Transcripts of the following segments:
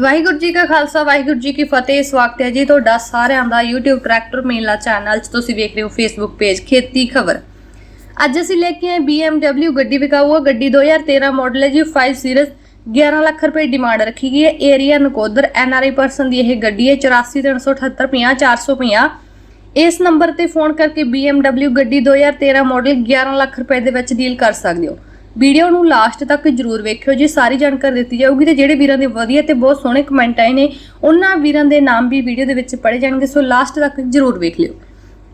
ਵਾਹਿਗੁਰੂ ਜੀ ਕਾ ਖਾਲਸਾ, ਵਾਹਿਗੁਰੂ ਜੀ ਕੀ ਫਤਿਹ। ਸਵਾਗਤ ਹੈ ਜੀ ਤੁਹਾਡਾ ਸਾਰਿਆਂ ਦਾ YouTube ਟਰੈਕਟਰ ਮੇਲਾ ਚੈਨਲ 'ਚ। ਤੁਸੀਂ ਵੇਖ ਰਹੇ ਹੋ Facebook ਪੇਜ ਖੇਤੀ ਖਬਰ। ਅੱਜ ਅਸੀਂ ਲੈ ਕੇ ਆਏ BMW ਗੱਡੀ ਵਿਕਾਊ ਹੈ ਗੱਡੀ 2013 ਮਾਡਲ ਹੈ ਜੀ। 5 ਸੀਰੀਜ਼ 11 ਲੱਖ ਰੁਪਏ ਡਿਮਾਂਡ ਰੱਖੀ ਗਈ ਹੈ। ਏਰੀਆ ਨਕੋਦਰ NRI ਪਰਸਨ ਦੀ ਇਹ ਗੱਡੀ ਹੈ। 8438750450 ਇਸ ਨੰਬਰ ਤੇ ਫੋਨ ਕਰਕੇ BMW ਗੱਡੀ 2013 ਮਾਡਲ 11 ਲੱਖ ਰੁਪਏ ਦੇ ਵਿੱਚ ਡੀਲ ਕਰ ਸਕਦੇ ਹੋ। ਵੀਡੀਓ ਨੂੰ ਲਾਸਟ ਤੱਕ ਜਰੂਰ ਵੇਖਿਓ, ਜੀ ਸਾਰੀ ਜਾਣਕਾਰੀ ਦਿੱਤੀ ਜਾਊਗੀ ਤੇ ਜਿਹੜੇ ਵੀਰਾਂ ਦੇ ਵਧੀਆ ਤੇ ਬਹੁਤ ਸੋਹਣੇ ਕਮੈਂਟ ਆਏ ਨੇ, ਉਹਨਾਂ ਵੀਰਾਂ ਦੇ ਨਾਮ ਵੀ ਵੀਡੀਓ ਦੇ ਵਿੱਚ ਪੜੇ ਜਾਣਗੇ, ਸੋ ਲਾਸਟ ਤੱਕ ਜਰੂਰ ਵੇਖ ਲਿਓ।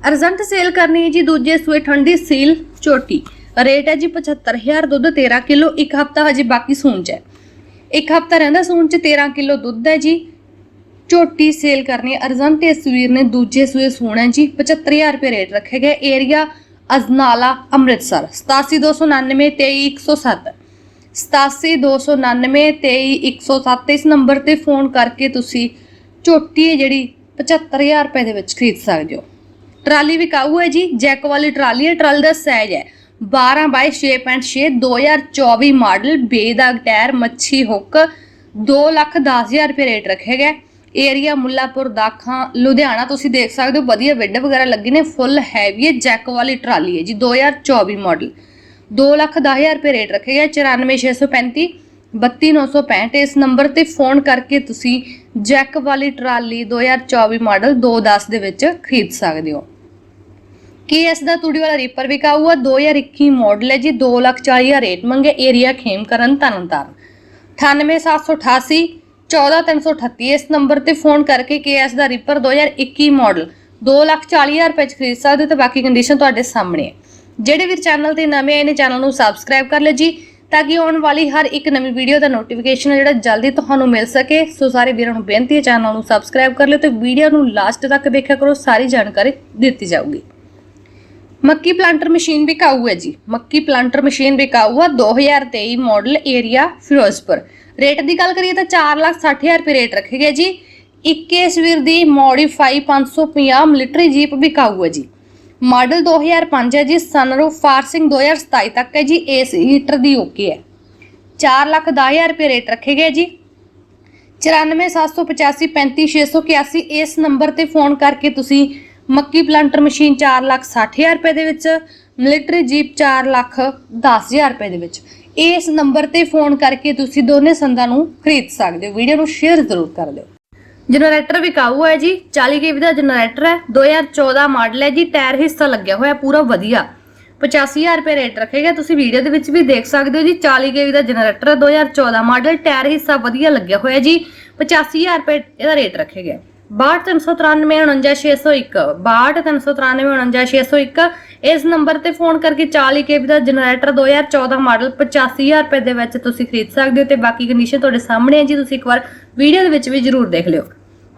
ਅਰਜੈਂਟ ਸੇਲ ਕਰਨੀ ਹੈ ਜੀ, ਦੂਜੇ ਸੂਏ ਠੰਡੀ ਸੀਲ ਝੋਟੀ ਰੇਟ ਹੈ ਜੀ 75000 ਦੁੱਧ 13 ਕਿਲੋ, ਇੱਕ ਹਫਤਾ ਹਜੇ ਬਾਕੀ ਸੂਣ ਚ ਹੈ। ਇੱਕ ਹਫਤਾ ਰਹਿੰਦਾ ਸੂਣ ਚ 13 ਕਿਲੋ ਦੁੱਧ ਹੈ ਜੀ। ਝੋਟੀ ਸੇਲ ਕਰਨੀ ਹੈ ਅਰਜੈਂਟ, ਇਸ ਵੀਰ ਨੇ ਦੂਜੇ ਸੂਏ ਸੂਣਾ ਹੈ ਜੀ 75000 ਰੁਪਏ ਰੇਟ ਰੱਖੇ ਗਏ ਏਰੀਆ ਅਜਨਾਲਾ, ਅੰਮ੍ਰਿਤਸਰ 87299 23107 87299 23107 ਇਸ ਨੰਬਰ ਤੇ ਫੋਨ ਕਰਕੇ ਤੁਸੀਂ ਝੋਟੀ ਹੈ ਜਿਹੜੀ 75000 ਰੁਪਏ ਦੇ ਵਿੱਚ ਖਰੀਦ ਸਕਦੇ ਹੋ। ਟਰਾਲੀ ਵਿਕਾਊ ਹੈ ਜੀ, ਜੈਕ ਵਾਲੀ ਟਰਾਲੀ ਹੈ, ਟਰਾਲੀ ਦਾ ਸਾਈਜ਼ ਹੈ 12 ਬਾਈ 6.6 2024 ਮਾਡਲ, ਬੇਦਾਗ ਟਾਇਰ, ਮੱਛੀ ਹੁੱਕ 2 ਲੱਖ 10000 ਰੁਪਏ ਰੇਟ ਰੱਖਿਆ ਗਿਆ ਏਰੀਆ ਮੁੱਲਾਪੁਰ ਦਾਖਾਂ ਲੁਧਿਆਣਾ ਤੁਸੀਂ ਦੇਖ ਸਕਦੇ ਹੋ, ਵਧੀਆ ਵਿੱਡ ਵਗੈਰਾ ਲੱਗੇ ਨੇ ਫੁੱਲ ਹੈਵੀ ਹੈ ਜੈਕ ਵਾਲੀ ਟਰਾਲੀ ਹੈ ਜੀ 2024 ਮਾਡਲ 2 ਲੱਖ 10000 ਰੁਪਏ ਰੇਟ ਰੱਖਿਆ ਗਿਆ 94635 32965 ਇਸ ਨੰਬਰ ਤੇ ਫੋਨ ਕਰਕੇ ਤੁਸੀਂ ਜੈਕ ਵਾਲੀ ਟਰਾਲੀ 2024 ਮਾਡਲ 210 ਦੇ ਵਿੱਚ ਖਰੀਦ ਸਕਦੇ ਹੋ। ਕੇਐਸ ਦਾ ਤੂੜੀ ਵਾਲਾ ਰੀਪਰ ਵਿਕਾਊ ਆ 2021 ਮਾਡਲ ਹੈ ਜੀ 240000 ਰੇਟ ਮੰਗੇ ਏਰੀਆ ਖੇਮ ਕਰਨ ਤਰਨਤਾਰਨ 98788 14338 ਇਸ ਨੰਬਰ ਤੇ ਫੋਨ ਕਰਕੇ ਕੇਐਸ ਦਾ ਰੀਪਰ 2021 ਮਾਡਲ 240000 ਰੁਪਏ ਚ ਖਰੀਦ ਸਕਦੇ ਹੋ ਤੇ ਬਾਕੀ ਕੰਡੀਸ਼ਨ ਤੁਹਾਡੇ ਸਾਹਮਣੇ ਹੈ। ਜਿਹੜੇ ਵੀ ਚੈਨਲ ਤੇ ਨਵੇਂ ਆਏ ਨੇ ਚੈਨਲ ਨੂੰ ਸਬਸਕ੍ਰਾਈਬ ਕਰ ਲਿਓ ਜੀ, ਤਾਂ ਕਿ ਆਉਣ ਵਾਲੀ ਹਰ ਇੱਕ ਨਵੀਂ ਵੀਡੀਓ ਦਾ ਨੋਟੀਫਿਕੇਸ਼ਨ ਜਿਹੜਾ ਜਲਦੀ ਤੁਹਾਨੂੰ ਮਿਲ ਸਕੇ। ਸੋ ਸਾਰੇ ਵੀਰਾਂ ਨੂੰ ਬੇਨਤੀ ਹੈ ਚੈਨਲ ਨੂੰ ਸਬਸਕ੍ਰਾਈਬ ਕਰ ਲਿਓ ਤੇ ਵੀਡੀਓ ਨੂੰ ਲਾਸਟ ਤੱਕ ਵੇਖਿਆ ਕਰੋ, ਸਾਰੀ ਜਾਣਕਾਰੀ ਦਿੱਤੀ ਜਾਊਗੀ। ਮੱਕੀ ਪਲਾਂਟਰ ਮਸ਼ੀਨ ਵਿਕਾਊ ਹੈ ਜੀ। ਮੱਕੀ ਪਲਾਂਟਰ ਮਸ਼ੀਨ ਵਿਕਾਊ ਆ 2023 ਮਾਡਲ ਏਰੀਆ ਫਿਰੋਜ਼ਪੁਰ। ਰੇਟ ਦੀ ਗੱਲ ਕਰੀਏ ਤਾਂ 460000 ਰੁਪਏ ਰੇਟ ਰੱਖੇ ਗਏ ਜੀ। 21 ਵੀਰ ਦੀ ਮੋਡੀਫਾਈ 550 ਮਿਲਟਰੀ ਜੀਪ ਵਿਕਾਊ ਹੈ ਜੀ। ਮਾਡਲ 2005 ਹੈ ਜੀ ਸਨਰੂਫ ਫਾਰਸਿੰਗ 2027 ਤੱਕ ਹੈ ਜੀ ਏਸੀ ਹੀਟਰ ਦੀ ਓਕੇ ਹੈ। 4 ਲੱਖ 10000 ਰੁਪਏ ਰੇਟ ਰੱਖੇ ਗਏ ਜੀ। 94785 35681 ਇਸ ਨੰਬਰ ਤੇ ਫੋਨ ਕਰਕੇ ਤੁਸੀਂ ਮੱਕੀ ਪਲਾਂਟਰ ਮਸ਼ੀਨ 4 ਲੱਖ 60000 ਰੁਪਏ ਦੇ ਵਿੱਚ ਮਿਲਟਰੀ ਜੀਪ 4 ਲੱਖ 10000 ਰੁਪਏ ਦੇ ਵਿੱਚ। ਇਸ ਨੰਬਰ ਤੇ ਫੋਨ ਕਰਕੇ ਤੁਸੀਂ ਦੋਨੇ ਸੰਦਾਂ ਨੂੰ ਖਰੀਦ ਸਕਦੇ ਹੋ। ਵੀਡੀਓ ਨੂੰ ਸ਼ੇਅਰ ਜ਼ਰੂਰ ਕਰ ਦਿਓ। ਜਨਰੇਟਰ ਵਿਕਾਊ ਹੈ ਜੀ 40 ਕੇਵੀ ਦਾ ਜਨਰੇਟਰ ਹੈ 2014 ਮਾਡਲ ਹੈ ਜੀ, ਟਾਇਰ ਹਿੱਸਾ ਲੱਗਿਆ ਹੋਇਆ, ਪੂਰਾ ਵਧੀਆ। 85000 ਰੁਪਏ ਰੇਟ ਰੱਖੇਗਾ, ਤੁਸੀਂ ਵੀਡੀਓ ਦੇ ਵਿੱਚ ਵੀ ਦੇਖ ਸਕਦੇ ਹੋ ਜੀ 40 ਕੇਵੀ ਦਾ ਜਨਰੇਟਰ ਹੈ 2014 ਮਾਡਲ, ਟਾਇਰ ਹਿੱਸਾ ਵਧੀਆ ਲੱਗਿਆ ਹੋਇਆ ਜੀ 85000 ਰੁਪਏ ਇਹਦਾ ਰੇਟ ਰੱਖੇਗਾ। 6239601 6239601 ਇਸ ਨੰਬਰ ਤੇ ਫੋਨ ਕਰਕੇ 40 ਕੇਵੀ ਦਾ ਜਨਰੇਟਰ 2014 ਮਾਡਲ 85000 ਰੁਪਏ ਦੇ ਵਿੱਚ ਤੁਸੀਂ ਖਰੀਦ ਸਕਦੇ ਹੋ ਤੇ ਬਾਕੀ ਕੰਡੀਸ਼ਨ ਤੁਹਾਡੇ ਸਾਹਮਣੇ ਹੈ ਜੀ, ਤੁਸੀਂ ਇੱਕ ਵਾਰ ਵੀਡੀਓ ਦੇ ਵਿੱਚ ਵੀ ਜਰੂਰ ਦੇਖ ਲਿਓ।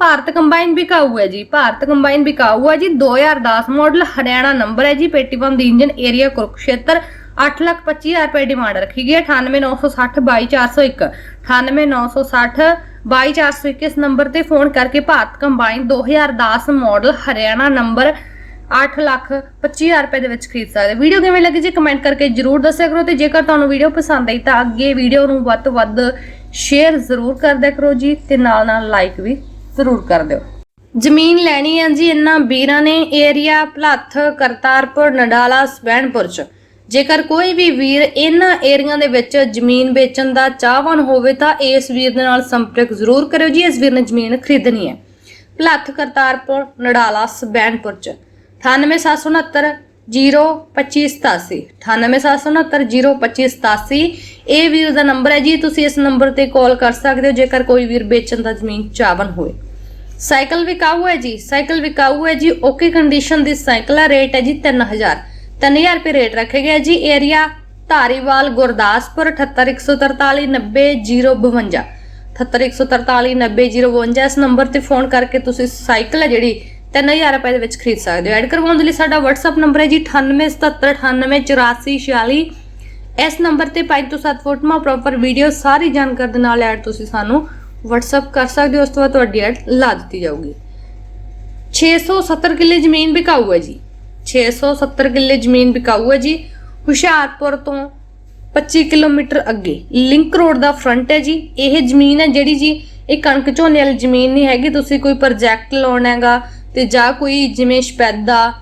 ਭਾਰਤ ਕੰਬਾਈਨ ਵਿਕਾਊ ਹੈ ਜੀ, ਭਾਰਤ ਕੰਬਾਈਨ ਵਿਕਾਊ ਹੈ ਜੀ 2010 ਮਾਡਲ ਹਰਿਆਣਾ ਨੰਬਰ ਹੈ ਜੀ ਪੇਟੀਪੰਪ ਦੀ ਇੰਜਨ ਏਰੀਆ ਕੁਰੂਕਸ਼ੇਤਰ 825000 ਰੁਪਏ ਡਿਮਾਂਡ ਰੱਖੀ ਗਈ ਹੈ 98960 22401 98960 22401 ਇਸ ਨੰਬਰ ਤੇ ਫੋਨ ਕਰਕੇ Bharat combine 2010 model Haryana number 8 lakh 25000 ਰੁਪਏ ਦੇ ਵਿੱਚ ਖਰੀਦ ਸਕਦੇ। ਵੀਡੀਓ ਕਿਵੇਂ ਲੱਗੀ ਜੀ ਕਮੈਂਟ ਕਰਕੇ ਜਰੂਰ ਦੱਸਿਆ ਕਰੋ ਤੇ ਜੇਕਰ ਤੁਹਾਨੂੰ ਵੀਡੀਓ ਪਸੰਦ ਆਈ ਤਾਂ ਅੱਗੇ ਵੀਡੀਓ ਨੂੰ ਵੱਧ ਤੋਂ ਵੱਧ ਸ਼ੇਅਰ ਜ਼ਰੂਰ ਕਰਦਿਆ ਕਰੋ ਜੀ ਤੇ ਨਾਲ ਨਾਲ ਲਾਈਕ ਵੀ ਜ਼ਰੂਰ ਕਰ ਦਿਓ। ਜ਼ਮੀਨ ਲੈਣੀ ਹੈ ਜੀ ਇਹਨਾਂ ਵੀਰਾਂ ਨੇ ਏਰੀਆ, ਭਲੱਥ, ਕਰਤਾਰਪੁਰ, ਨਡਾਲਾ, ਸਵੈਨਪੁਰ ਚ। ਜੇਕਰ ਕੋਈ ਵੀ ਵੀਰ ਇਹਨਾਂ ਏਰੀਆਂ ਦੇ ਵਿੱਚ ਜ਼ਮੀਨ ਵੇਚਣ ਦਾ ਚਾਹਵਾਨ ਹੋਵੇ ਤਾਂ ਇਸ ਵੀਰ ਦੇ ਨਾਲ ਸੰਪਰਕ ਜ਼ਰੂਰ ਕਰਿਓ ਜੀ, ਇਸ ਵੀਰ ਨੇ ਜ਼ਮੀਨ ਖਰੀਦਣੀ ਹੈ। ਭਲੱਥ ਕਰਤਾਰਪੁਰ, ਨੜਾਲਾ ਸਵੈਨਪੁਰ ਚ। 98769 02587 98769 02587 ਇਹ ਵੀਰ ਦਾ ਨੰਬਰ ਹੈ ਜੀ, ਤੁਸੀਂ ਇਸ ਨੰਬਰ ਤੇ ਕਾਲ ਕਰ ਸਕਦੇ ਹੋ, ਜੇਕਰ ਕੋਈ ਵੀਰ ਵੇਚਣ ਦਾ ਜ਼ਮੀਨ ਚਾਹਵਨ ਹੋਵੇ। ਸਾਈਕਲ ਵਿਕਾਊ ਹੈ ਜੀ, ਸਾਈਕਲ ਵਿਕਾਊ ਹੈ ਜੀ, ਓਕੇ ਕੰਡੀਸ਼ਨ ਦੀ ਸਾਈਕਲ ਦਾ ਰੇਟ ਹੈ ਜੀ 3000 3000 ਰੁਪਏ ਰੇਟ ਰੱਖਿਆ ਗਿਆ ਜੀ। ਏਰੀਆ ਧਾਰੀਵਾਲ, ਗੁਰਦਾਸਪੁਰ 78143 90052 78143 90052 ਇਸ ਨੰਬਰ ਤੇ ਫੋਨ ਕਰਕੇ ਤੁਸੀਂ ਸਾਈਕਲ ਹੈ ਜਿਹੜੀ 3000 ਰੁਪਏ ਦੇ ਵਿੱਚ ਖਰੀਦ ਸਕਦੇ ਹੋ। ਐਡ ਕਰਵਾਉਣ ਦੇ ਲਈ ਸਾਡਾ WhatsApp ਨੰਬਰ ਹੈ ਜੀ 9877988446 ਇਸ ਨੰਬਰ ਤੇ 5 ਤੋਂ 7 ਫੋਟੋਆਂ ਪ੍ਰੋਪਰ ਵੀਡੀਓ ਸਾਰੀ ਜਾਣਕਾਰੀ ਦੇ ਨਾਲ ਐਡ ਤੁਸੀਂ ਸਾਨੂੰ WhatsApp ਕਰ ਸਕਦੇ ਹੋ। ਉਸ ਤੋਂ ਬਾਅਦ ਤੁਹਾਡੀ ਐਡ ਲਾ ਦਿੱਤੀ ਜਾਊਗੀ। 670 ਕਿੱਲੇ ਜ਼ਮੀਨ ਵਿਕਾਊ ਹੈ ਜੀ। 670 ਕਿੱਲੇ ਜ਼ਮੀਨ ਵਿਕਾਊ ਹੈ ਜੀ। ਹੁਸ਼ਿਆਰਪੁਰ ਤੋਂ 25 ਕਿਲੋਮੀਟਰ ਅੱਗੇ। ਲਿੰਕ ਰੋਡ ਦਾ ਫਰੰਟ ਹੈ ਜੀ। ਇਹ ਜ਼ਮੀਨ ਹੈ ਜਿਹੜੀ ਜੀ, ਇਹ ਕਣਕ ਝੋਨੇ ਵਾਲੀ ਜ਼ਮੀਨ ਨਹੀਂ ਹੈਗੀ। ਤੁਸੀਂ ਕੋਈ ਪ੍ਰੋਜੈਕਟ ਲਾਉਣਾ ਹੈਗਾ ਤੇ ਜਾਂ ਕੋਈ ਜਿਵੇਂ ਸ਼ਪੈਦਾ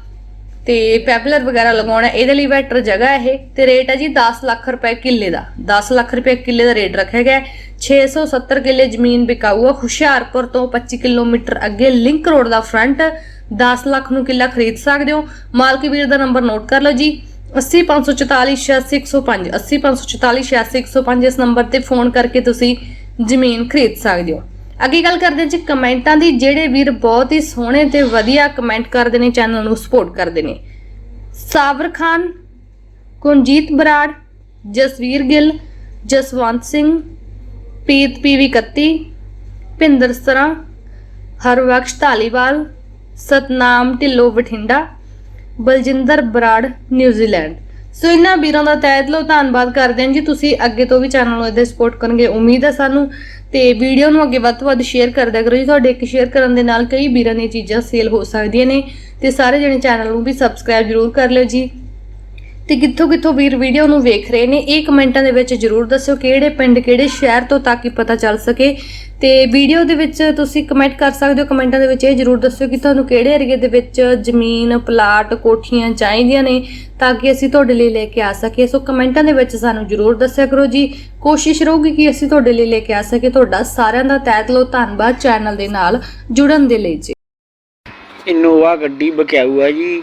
ਤੇ ਪੈਪਲਰ ਵਗੈਰਾ ਲਗਾਉਣਾ, ਇਹਦੇ ਲਈ ਬੈਟਰ ਜਗ੍ਹਾ ਇਹ। ਤੇ ਰੇਟ ਹੈ ਜੀ 10 ਲੱਖ ਰੁਪਏ ਕਿੱਲੇ ਦਾ। 10 ਲੱਖ ਰੁਪਏ ਕਿੱਲੇ ਦਾ ਰੇਟ ਰੱਖਿਆ ਗਿਆ ਹੈ। 670 ਕਿੱਲੇ ਜ਼ਮੀਨ ਵਿਕਾਊ ਆ ਹੁਸ਼ਿਆਰਪੁਰ ਤੋਂ 25 ਕਿਲੋਮੀਟਰ ਅੱਗੇ ਲਿੰਕ ਰੋਡ ਦਾ ਫਰੰਟ। 10 ਲੱਖ ਨੂੰ ਕਿੱਲਾ ਖਰੀਦ ਸਕਦੇ ਹੋ। ਮਾਲਕ ਵੀਰ ਦਾ ਨੰਬਰ ਨੋਟ ਕਰ ਲਓ ਜੀ। 80544 80544 ਇਸ ਨੰਬਰ ਤੇ ਫੋਨ ਕਰਕੇ ਤੁਸੀਂ ਜ਼ਮੀਨ ਖਰੀਦ ਸਕਦੇ ਹੋ। ਅੱਗੇ ਗੱਲ ਕਰਦੇ ਹਾਂ ਜੀ ਕਮੈਂਟਾਂ ਦੀ। ਜਿਹੜੇ ਵੀਰ ਬਹੁਤ ਹੀ ਸੋਹਣੇ ਤੇ ਵਧੀਆ ਕਮੈਂਟ ਕਰਦੇ ਨੇ, ਚੈਨਲ ਨੂੰ ਸਪੋਰਟ ਕਰਦੇ ਨੇ। ਸਾਬਰ ਖਾਨ ਕੁੰਜੀਤ ਬਰਾੜ, ਜਸਵੀਰ ਗਿੱਲ, ਜਸਵੰਤ ਸਿੰਘ ਪੀਤ ਪੀਵੀ 31 Bhinder Sra, Harbakhsh Dhaliwal Satnam Dhillon Bathinda, Baljinder Brar New Zealand so ਇਹਨਾਂ ਵੀਰਾਂ ਦਾ ਤਹਿ ਦਿਲੋਂ ਧੰਨਵਾਦ ਕਰਦੇ ਹਾਂ ਜੀ। ਤੁਸੀਂ ਅੱਗੇ ਤੋਂ ਵੀ ਚੈਨਲ ਨੂੰ ਇਹਦੇ ਸਪੋਰਟ ਕਰਨਗੇ, ਉਮੀਦ ਹੈ ਸਾਨੂੰ। ਤੇ ਵੀਡੀਓ ਨੂੰ ਅੱਗੇ ਵੱਧ ਤੋਂ ਵੱਧ ਸ਼ੇਅਰ ਕਰਦਿਆ ਕਰੋ ਜੀ। ਤੁਹਾਡੇ ਇੱਕ ਸ਼ੇਅਰ ਕਰਨ ਦੇ ਨਾਲ ਕਈ ਵੀਰਾਂ ਦੀਆਂ ਚੀਜ਼ਾਂ ਸੇਲ ਹੋ ਸਕਦੀਆਂ ਨੇ। ਤੇ ਸਾਰੇ ਜਣੇ ਚੈਨਲ ਨੂੰ ਵੀ ਸਬਸਕ੍ਰਾਈਬ ਜ਼ਰੂਰ ਕਰ ਲਿਓ ਜੀ। ਤੇ ਕਿੱਥੋਂ ਕਿੱਥੋਂ ਵੀਰ ਵੀਡੀਓ ਨੂੰ ਵੇਖ ਰਹੇ ਨੇ, ਇਹ ਕਮੈਂਟਾਂ ਦੇ ਵਿੱਚ ਜਰੂਰ ਦੱਸਿਓ ਕਿਹੜੇ ਪਿੰਡ, ਕਿਹੜੇ ਸ਼ਹਿਰ ਤੋਂ ਤਾਂ ਕਿ ਪਤਾ ਚੱਲ ਸਕੇ। ਤੇ ਵੀਡੀਓ ਦੇ ਵਿੱਚ ਤੁਸੀਂ ਕਮੈਂਟ ਕਰ ਸਕਦੇ ਹੋ। ਕਮੈਂਟਾਂ ਦੇ ਵਿੱਚ ਇਹ ਜਰੂਰ ਦੱਸਿਓ ਕਿ ਤੁਹਾਨੂੰ ਕਿਹੜੇ ਏਰੀਏ ਦੇ ਵਿੱਚ ਜ਼ਮੀਨ ਪਲਾਟ ਕੋਠੀਆਂ ਚਾਹੀਦੀਆਂ ਨੇ ਤਾਂ ਕਿ ਅਸੀਂ ਤੁਹਾਡੇ ਲਈ ਲੈ ਕੇ ਆ ਸਕੀਏ। ਸੋ ਕਮੈਂਟਾਂ ਦੇ ਵਿੱਚ ਸਾਨੂੰ ਜਰੂਰ ਦੱਸਿਆ ਕਰੋ ਜੀ। ਕੋਸ਼ਿਸ਼ ਰਹੂਗੀ ਕਿ ਅਸੀਂ ਤੁਹਾਡੇ ਲਈ ਲੈ ਕੇ ਆ ਸਕੀਏ। ਤੁਹਾਡਾ ਸਾਰਿਆਂ ਦਾ ਤਹਿ ਦਿਲੋਂ ਧੰਨਵਾਦ ਚੈਨਲ ਦੇ ਨਾਲ ਜੁੜਨ ਦੇ ਲਈ ਜੀ। ਇਨੋਵਾ ਗੱਡੀ ਬਕਿਆਊ ਆ ਜੀ।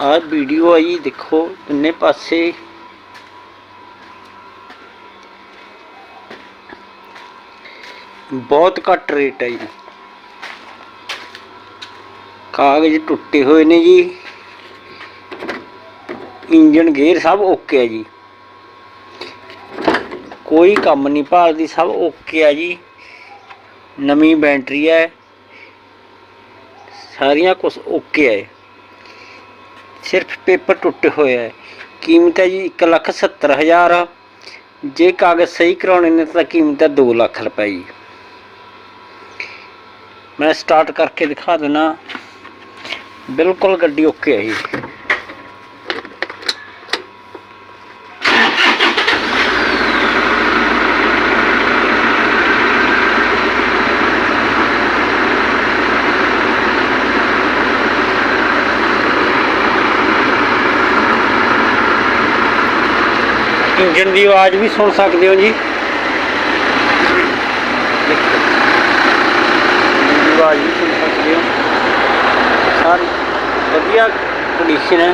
ਆਹ ਵੀਡੀਓ ਆ ਜੀ, ਦੇਖੋ, ਤਿੰਨੇ ਪਾਸੇ ਬਹੁਤ ਘੱਟ ਰੇਟ ਹੈ ਜੀ। ਕਾਗਜ਼ ਟੁੱਟੇ ਹੋਏ ਨੇ ਜੀ। ਇੰਜਨ ਗੇਅਰ ਸਭ ਓਕੇ ਹੈ ਜੀ। ਕੋਈ ਕੰਮ ਨਹੀਂ ਭਾਲਦੀ, ਸਭ ਓਕੇ ਆ ਜੀ। ਨਵੀਂ ਬੈਟਰੀ ਹੈ। ਸਾਰੀਆਂ ਕੁਝ ਓਕੇ ਹੈ ਸਿਰਫ ਪੇਪਰ ਟੁੱਟੇ ਹੋਏ ਹੈ ਕੀਮਤ ਹੈ ਜੀ 170000 ਜੇ ਕਾਗਜ਼ ਸਹੀ ਕਰਾਉਣੇ ਨੇ ਤਾਂ ਕੀਮਤ ਹੈ 2 ਲੱਖ ਰੁਪਏ ਜੀ। ਮੈਂ ਸਟਾਰਟ ਕਰਕੇ ਦਿਖਾ ਦੇਣਾ ਬਿਲਕੁਲ ਗੱਡੀ ਓਕੇ ਹੈ ਜੀ ਇੰਜਨ ਦੀ ਆਵਾਜ਼ ਵੀ ਸੁਣ ਸਕਦੇ ਹੋ ਜੀ ਦੇਖੋ ਇੰਜਨ ਦੀ ਆਵਾਜ਼ ਵੀ ਸੁਣ ਸਕਦੇ ਹੋ ਸਾਰੀ ਵਧੀਆ ਕੰਡੀਸ਼ਨ ਹੈ।